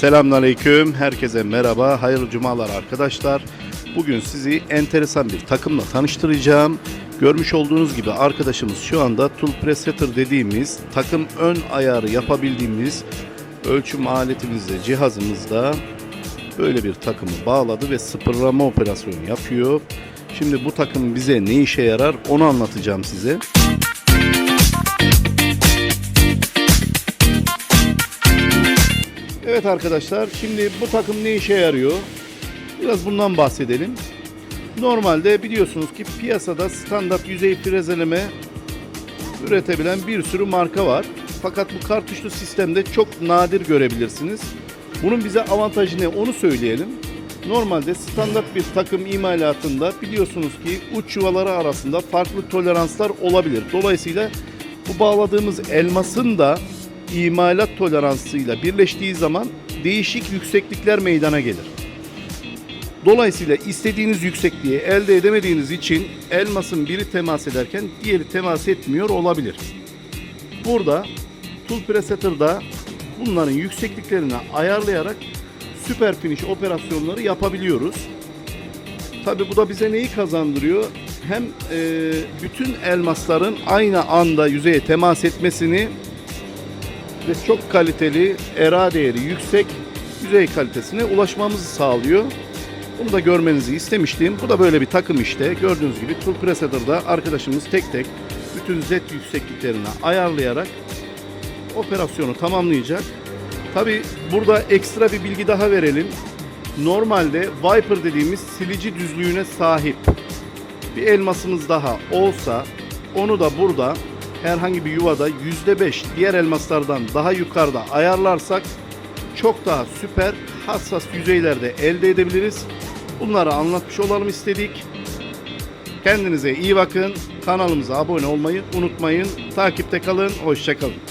Selamünaleyküm, herkese merhaba, hayırlı cumalar arkadaşlar. Bugün sizi enteresan bir takımla tanıştıracağım. Görmüş olduğunuz gibi arkadaşımız şu anda tool presetter dediğimiz takım ön ayarı yapabildiğimiz ölçüm aletimizde, cihazımızda böyle bir takımı bağladı ve sıfırlama operasyonu yapıyor. Şimdi bu takım bize ne işe yarar onu anlatacağım size. Evet arkadaşlar şimdi bu takım ne işe yarıyor? Biraz bundan bahsedelim. Normalde biliyorsunuz ki piyasada standart yüzey frezeleme üretebilen bir sürü marka var. Fakat bu kartuşlu sistemde çok nadir görebilirsiniz. Bunun bize avantajı ne onu söyleyelim. Normalde standart bir takım imalatında biliyorsunuz ki uç yuvaları arasında farklı toleranslar olabilir. Dolayısıyla bu bağladığımız elmasın da imalat toleransıyla birleştiği zaman değişik yükseklikler meydana gelir. Dolayısıyla istediğiniz yüksekliği elde edemediğiniz için elmasın biri temas ederken diğeri temas etmiyor olabilir. Burada Tool Presetter'da bunların yüksekliklerini ayarlayarak süper finish operasyonları yapabiliyoruz. Tabi bu da bize neyi kazandırıyor? Hem e, bütün elmasların aynı anda yüzeye temas etmesini ve çok kaliteli, era değeri yüksek yüzey kalitesine ulaşmamızı sağlıyor. Bunu da görmenizi istemiştim. Bu da böyle bir takım işte. Gördüğünüz gibi Tool Presetter'da arkadaşımız tek tek bütün Z yüksekliklerini ayarlayarak operasyonu tamamlayacak. Tabi burada ekstra bir bilgi daha verelim. Normalde Viper dediğimiz silici düzlüğüne sahip bir elmasımız daha olsa onu da burada herhangi bir yuvada %5 diğer elmaslardan daha yukarıda ayarlarsak çok daha süper hassas yüzeylerde elde edebiliriz. Bunları anlatmış olalım istedik. Kendinize iyi bakın. Kanalımıza abone olmayı unutmayın. Takipte kalın. Hoşçakalın.